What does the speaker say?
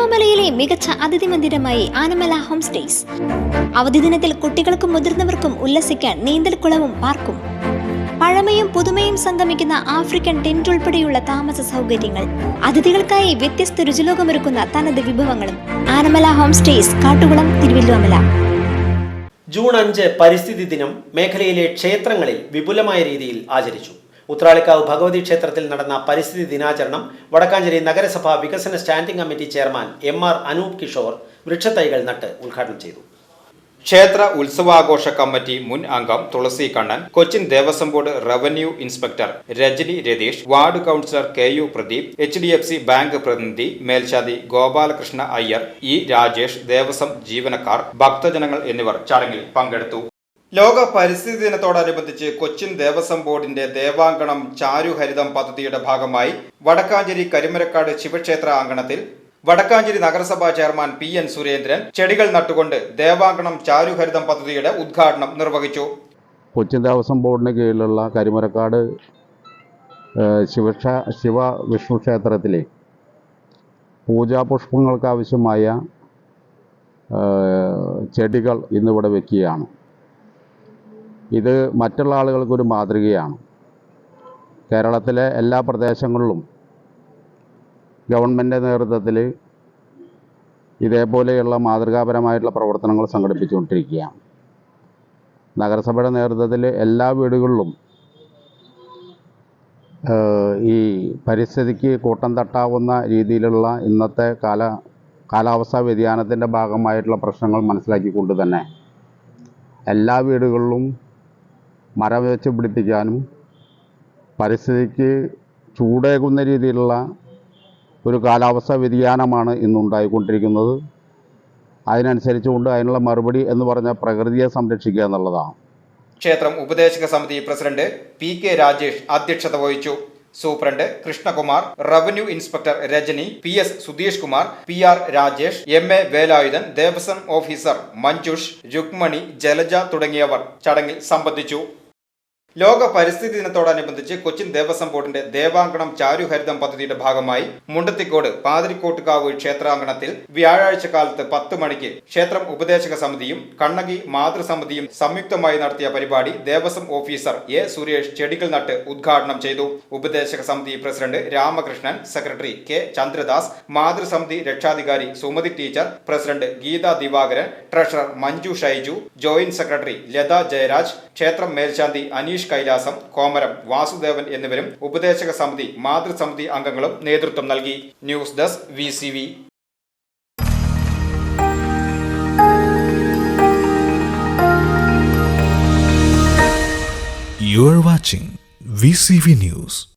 തിരുവല്ലോമലയിലെ മികച്ച അതിഥി മന്ദിരമായി Anamala home stays. അവധി ദിനത്തിൽ കുട്ടികൾക്കും മുതിർന്നവർക്കും ഉല്ലസിക്കാൻ നീന്തൽക്കുളവും പാർക്കും. പഴമയും പുതുമയും സംഗമിക്കുന്ന ആഫ്രിക്കൻ ടെന്റ് ഉൾപ്പെടെയുള്ള താമസ സൗകര്യങ്ങൾ. അതിഥികൾക്കായി വ്യത്യസ്ത രുചിലോകമൊരുക്കുന്ന തനത് വിഭവങ്ങളും. Anamala home stays Kattukulam Thiruvallomala June അഞ്ച് പരിസ്ഥിതി ദിനം മേഖലയിലെ ക്ഷേത്രങ്ങളിൽ വിപുലമായ രീതിയിൽ ആചരിച്ചു. ഉത്രാളിക്കാവ് ഭഗവതി ക്ഷേത്രത്തിൽ നടന്ന പരിസ്ഥിതി ദിനാചരണം വടക്കാഞ്ചേരി നഗരസഭാ വികസന standing committee chairman M R Anoop Kishore വൃക്ഷത്തൈകൾ നട്ട് ഉദ്ഘാടനം ചെയ്തു. ക്ഷേത്ര ഉത്സവാഘോഷ കമ്മിറ്റി മുൻ അംഗം Thulasi Kannan Cochin Devaswom board revenue inspector Rajani Ratheesh ward councillor K U Pradeep H D F C bank പ്രതിനിധി മേൽശാന്തി ഗോപാലകൃഷ്ണ അയ്യർ ഇ രാജേഷ് ദേവസ്വം ജീവനക്കാർ ഭക്തജനങ്ങൾ എന്നിവർ ചടങ്ങിൽ പങ്കെടുത്തു. ലോക പരിസ്ഥിതി ദിനത്തോടനുബന്ധിച്ച് കൊച്ചിൻ ദേവസ്വം ബോർഡിന്റെ ദേവാങ്കണം ചാരുഹരിതം പദ്ധതിയുടെ ഭാഗമായി വടക്കാഞ്ചേരി കരിമരക്കാട് ശിവക്ഷേത്ര അങ്കണത്തിൽ വടക്കാഞ്ചേരി നഗരസഭാ ചെയർമാൻ പി എൻ സുരേന്ദ്രൻ ചെടികൾ നട്ടുകൊണ്ട് ദേവാങ്കണം ചാരുഹരിതം പദ്ധതിയുടെ ഉദ്ഘാടനം നിർവഹിച്ചു. കൊച്ചിൻ ദേവസ്വം ബോർഡിന് കീഴിലുള്ള കരിമരക്കാട് ശിവക്ഷ ശിവ വിഷ്ണു ക്ഷേത്രത്തിലെ പൂജാപുഷ്പങ്ങൾക്കാവശ്യമായ ചെടികൾ ഇന്നിവിടെ വെക്കുകയാണ്. ഇത് മറ്റുള്ള ആളുകൾക്കൊരു മാതൃകയാണ്. കേരളത്തിലെ എല്ലാ പ്രദേശങ്ങളിലും ഗവൺമെന്റ് നേതൃത്വത്തിൽ ഇതേപോലെയുള്ള മാതൃകാപരമായിട്ടുള്ള പ്രവർത്തനങ്ങൾ സംഘടിപ്പിച്ചുകൊണ്ടിരിക്കുകയാണ്. നഗരസഭയുടെ നേതൃത്വത്തിൽ എല്ലാ വീടുകളിലും ഈ പരിസ്ഥിതിക്ക് കൂട്ടം തട്ടാവുന്ന രീതിയിലുള്ള ഇന്നത്തെ കാല കാലാവസ്ഥാ വ്യതിയാനത്തിന്റെ ഭാഗമായിട്ടുള്ള പ്രശ്നങ്ങൾ മനസ്സിലാക്കിക്കൊണ്ട് തന്നെ എല്ലാ വീടുകളിലും മരം വെച്ച് പിടിപ്പിക്കാനും പരിസ്ഥിതിക്ക് ചൂടേകുന്ന രീതിയിലുള്ള ഒരു കാലാവസ്ഥാ വ്യതിയാനമാണ് ഇന്നുണ്ടായിക്കൊണ്ടിരിക്കുന്നത്. അതിനനുസരിച്ചുകൊണ്ട് അതിനുള്ള മറുപടി എന്ന് പറഞ്ഞ പ്രകൃതിയെ സംരക്ഷിക്കുക എന്നുള്ളതാണ്. ക്ഷേത്രം ഉപദേശക സമിതി പ്രസിഡന്റ് പി കെ രാജേഷ് അധ്യക്ഷത വഹിച്ചു. Superintendent Krishnakumar revenue inspector Rajani P S Sudheesh Kumar P R Rajesh M A Velayudhan Devaswom officer Manjush Rukmani Jalaja തുടങ്ങിയവർ ചടങ്ങിൽ സംബന്ധിച്ചു. ലോക പരിസ്ഥിതി ദിനത്തോടനുബന്ധിച്ച് കൊച്ചിൻ ദേവസ്വം ബോർഡിന്റെ ദേവാങ്കണം ചാരുഹരിതം പദ്ധതിയുടെ ഭാഗമായി മുണ്ടത്തിക്കോട് പാതിരിക്കോട്ടുകാവ് ക്ഷേത്രാങ്കണത്തിൽ വ്യാഴാഴ്ച കാലത്ത് പത്ത് മണിക്ക് ക്ഷേത്രം ഉപദേശക സമിതിയും കണ്ണകി മാതൃസമിതിയും സംയുക്തമായി നടത്തിയ പരിപാടി ദേവസ്വം ഓഫീസർ എ സുരേഷ് ചെടികൾ നട്ട് ഉദ്ഘാടനം ചെയ്തു. ഉപദേശക സമിതി president Ramakrishnan secretary K Chandradas മാതൃസമിതി രക്ഷാധികാരി Sumathi teacher president Geetha Divakaran treasurer Manju Shaiju joint secretary Latha Jayaraj ക്ഷേത്രം മേൽശാന്തി അനീഷ് കൈലാസം കോമരം വാസുദേവൻ എന്നിവരും ഉപദേശക സമിതി മാതൃസമിതി അംഗങ്ങളും നേതൃത്വം നൽകി news desk V You are watching VCV News.